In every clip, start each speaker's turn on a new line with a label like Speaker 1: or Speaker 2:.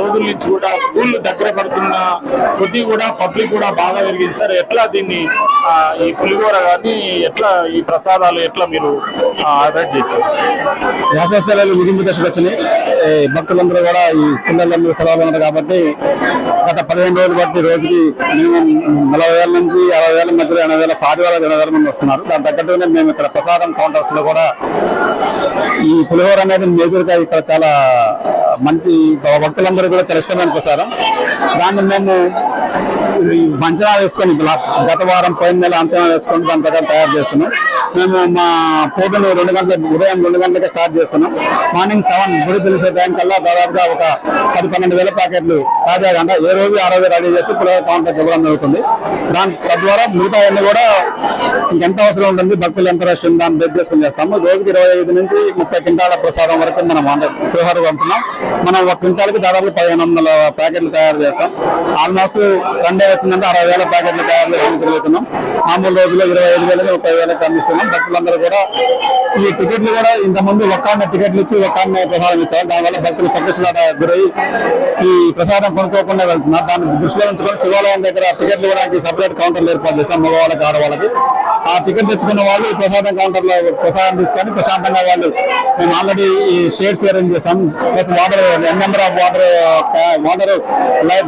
Speaker 1: రోజుల నుంచి కూడా స్కూల్ దగ్గర పడుతున్న కొద్ది కూడా పబ్లిక్ కూడా బాగా పెరిగింది. సార్ ఎట్లా దీన్ని ఈ పులిహోర కానీ ఎట్లా ఈ ప్రసాదాలు ఎట్లా మీరు అవాయిడ్ చేశారు?
Speaker 2: వ్యాసస్థలాలు ముగింపు దశకు వచ్చినాయి. ఈ భక్తులందరూ కూడా ఈ పిల్లలందరూ సెలవులు ఉన్నారు కాబట్టి గత పదిహేను రోజులు బట్టి రోజుకి మినిమం నలభై వేల నుంచి అరవై వేల మధ్యలో ఎనభై వేల సాటి వేల ఎనభై వేల మంది వస్తున్నారు. దాని తగ్గట్టుగానే మేము ఇక్కడ ప్రసాదం కౌంటర్స్లో కూడా ఈ పులిహోర అనేది మేజర్గా ఇక్కడ చాలా మంచి భక్తులందరూ కూడా చాలా ఇష్టమైన ప్రసాదం దాన్ని మేము అంచనా వేసుకొని గత వారం పోయిన నెల అంచనా వేసుకొని దాని ప్రకారం తయారు చేస్తున్నాం. మేము మా పోటీలు రెండు గంటల ఉదయం రెండు గంటలకి స్టార్ట్ చేస్తున్నాం. మార్నింగ్ సెవెన్ గుడి తెలిసే టైం కల్లా దాదాపుగా ఒక పది పన్నెండు వేల ప్యాకెట్లు తాజాగా ఏ రోజు ఆ రోజు రెడీ చేసి పులిహోర కౌంటర్ ఇవ్వడం జరుగుతుంది. దాని తద్వారా మిగతా అన్ని కూడా ఇంకెంత అవసరం ఉంటుంది భక్తులు ఎంత రష్ ఉంది దాన్ని బేస్ చేసుకుని చేస్తాము. రోజుకి ఇరవై ఐదు నుంచి ముప్పై క్వింటాల ప్రసాదం వరకు మనం అంటే పులిహోర పంపుతున్నాం మనం ఒక క్వింటాల్కి దాదాపు పదిహేను వందల ప్యాకెట్లు తయారు చేస్తాం. ఆల్మోస్ట్ సండే వచ్చిందంటే అరవై వేల ప్యాకెట్లు తయారు చేయగలుగుతున్నాం మామూలు రోజుల్లో ఇరవై ఐదు వేలకి ముప్పై వేలకు అందిస్తున్నాం. భక్తులందరూ కూడా ఈ టికెట్లు కూడా ఇంతకుముందు ముందు టికెట్లు ఇచ్చి ఒక్కడిని ప్రసాదం ఇచ్చారు. దానివల్ల భక్తులు తగ్గిసలాట గురై ఈ ప్రసాదం కొనుక్కోకుండా వెళ్తున్నారు. దాన్ని దృష్టిలో ఉంచుకొని శివాలయం దగ్గర టికెట్లు కూడా సపరేట్ కౌంటర్లు ఏర్పాటు చేశాం మగవాళ్ళకి ఆడవాళ్ళకి. ఆ టికెట్ తెచ్చుకున్న వాళ్ళు ప్రసాదం కౌంటర్లో ప్రసాదం తీసుకొని ప్రశాంతంగా వాళ్ళు మేము ఆల్రెడీ ఈ షేడ్స్ అరేంజ్ చేసాం plus water N number of water water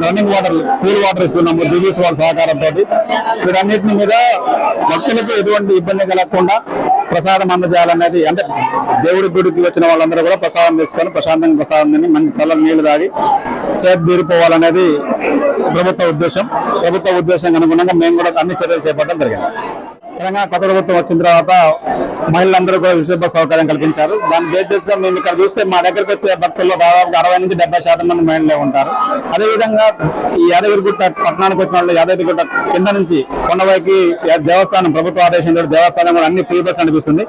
Speaker 2: running water cool water ఇస్తున్నాము బీబీసీ వాళ్ళ సహకారంతో వీటన్నిటిని మీద భక్తులకు ఎటువంటి ఇబ్బంది కలగకుండా ప్రసాదం అందజేయాలనేది అంటే దేవుడి గుడికి వచ్చిన వాళ్ళందరూ కూడా ప్రసాదం తీసుకొని ప్రశాంతంగా ప్రసాదం తిని మంచి చల్లని నీళ్ళు తాగి సేపు తీరిపోవాలనేది ప్రభుత్వ ఉద్దేశం. ప్రభుత్వ ఉద్దేశం అనుగుణంగా మేము కూడా అన్ని చర్యలు చేపట్టడం జరిగింది. తెలంగాణ కొత్త ప్రభుత్వం వచ్చిన తర్వాత మహిళలందరూ కూడా ఉచిత సౌకర్యం కల్పించారు. దాని బేస్గా మేము ఇక్కడ చూస్తే మా దగ్గరకు వచ్చే భక్తుల్లో దాదాపు అరవై నుంచి డెబ్బై శాతం మంది మహిళలే ఉంటారు. అదేవిధంగా ఈ యాదగిరిగుట్ట పట్టణానికి వచ్చిన వాళ్ళు యాదగిరిగుట్ట కింద నుంచి కొండవైకి దేవస్థానం ప్రభుత్వ ఆదేశంతో దేవస్థానం కూడా అన్ని ఫ్రీ బస్ అనిపిస్తుంది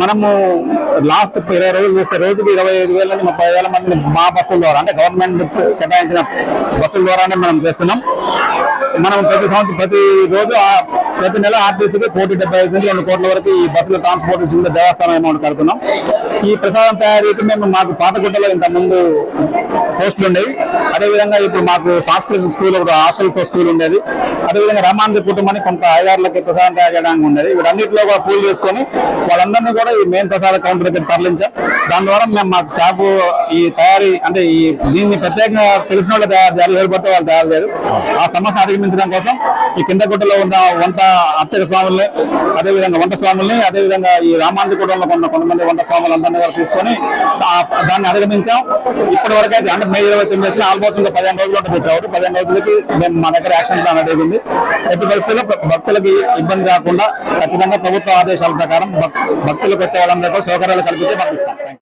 Speaker 2: మనము లాస్ట్ ఇరవై రోజులు చూస్తే రోజుకి ఇరవై ఐదు వేల నుంచి ముప్పై వేల మందిని మా బస్సుల ద్వారా అంటే గవర్నమెంట్ కేటాయించిన బస్సుల ద్వారానే మనం చేస్తున్నాం. మనం ప్రతి సంవత్సరం ప్రతి రోజు ఆ- ప్రతి నెల ఆర్టీసీకి కోటి డెబ్బై ఐదు నుంచి రెండు కోట్ల వరకు ఈ బస్సుల ట్రాన్స్పోర్టేషన్ మీద దేవస్థానం అమౌంట్ కడుతున్నాం. ఈ ప్రసాదం తయారీకి మేము మాకు పాతగుట్టలో ఇంత ముందు పోస్టులు ఉండేవి. అదేవిధంగా ఇప్పుడు మాకు సాంస్కృతిక స్కూల్ ఒక హాస్టల్ స్కూల్ ఉండేది. అదేవిధంగా రామానంద కుటుంబానికి కొంత ఐదారులకి ప్రసాదం తయారు చేయడానికి ఉండేది. వీటన్నిటిలో కూడా పూలు చేసుకొని వాళ్ళందరినీ కూడా ఈ మెయిన్ ప్రసాద కౌంటర్ దగ్గర తరలించాం. దాని ద్వారా మేము మాకు స్టాఫ్ ఈ తయారీ అంటే ఈ దీన్ని ప్రత్యేకంగా తెలిసిన వాళ్ళు తయారు చేయాలి ఎవరు వాళ్ళు తయారు చేయరు. ఆ సమస్యను అధిగమించడం కోసం ఈ కింద గుట్టలో ఉన్న వంట అర్చక స్వాముల్ని అదేవిధంగా వంట స్వాముల్ని అదేవిధంగా ఈ రామాంజ ఉన్న కొంతమంది వంట స్వాములందరినీ కూడా తీసుకొని దాన్ని అధిగమించాం. ఇప్పటి వరకు అయితే అంటే మే ఇరవై తొమ్మిది వచ్చిన ఆల్మోస్ట్ ఇంకా పదిహేను రోజులు ఉంటుంది కాబట్టి పదిహేను రోజులకి మేము మా దగ్గర యాక్షన్ ప్లాన్ రెడీ ఉంది. ఎట్టి పరిస్థితుల్లో భక్తులకి ఇబ్బంది కాకుండా ఖచ్చితంగా ప్రభుత్వ ఆదేశాల ప్రకారం భక్తులకు వచ్చే వాళ్ళందరూ సౌకర్యాలు కల్పిస్తే పంపిస్తాం